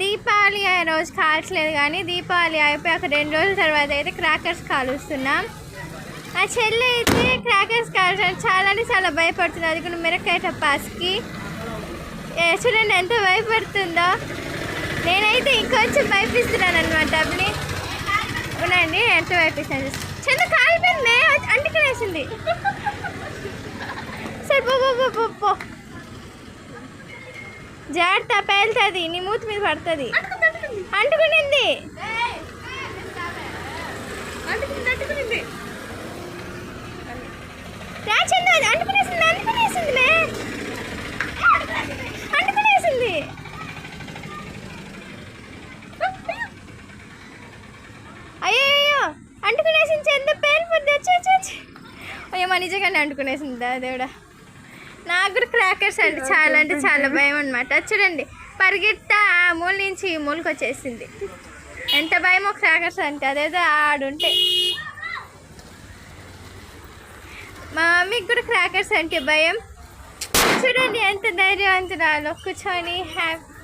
దీపావళి ఆ రోజు కాల్చలేదు కానీ దీపావళి అయిపోయి ఒక రెండు రోజుల తర్వాత అయితే క్రాకర్స్ కాలుస్తున్నాం. ఆ చెల్లి అయితే క్రాకర్స్ కాల్చడానికి చాలా అంటే చాలా భయపడుతుంది. అది కూడా మిరకాయ టపాస్కి చూడండి ఎంత భయపడుతుందో. నేనైతే ఇంకొంచెం భయపిస్తున్నాను అనమాట డబ్బుని అవునండి ఎంత భయపిస్తాను చిన్న కాలిపోయింది అంటుకునేసింది. సరే పో, పో, పో పో. జాగ్రత్త పేలుతుంది. నీ మూతి మీద పడుతుంది. అంటుకునింది. రా చందు అది అంటుకునేసింది అంటుకునేసింది మే అంటుకునేసింది. అయ్యో అంటుకునేసింది ఎంత పేలిపోద్ది. వచ్చి వచ్చి వచ్చి. అయ్యో మా నిజంగానే అంటుకునేసింది దా దేవుడా. నాకు కూడా క్రాకర్స్ అంటే చాలా అంటే చాలా భయం అనమాట చూడండి పరిగెత్తా ఆ మూల నుంచి ఈ మూలకి వచ్చేసింది. ఎంత భయమో క్రాకర్స్ అంటే అదేదో ఆడుంటే. మా మమ్మీకి కూడా క్రాకర్స్ అంటే భయం. చూడండి ఎంత ధైర్యవంతురాలు కూర్చొని హ్యాపీ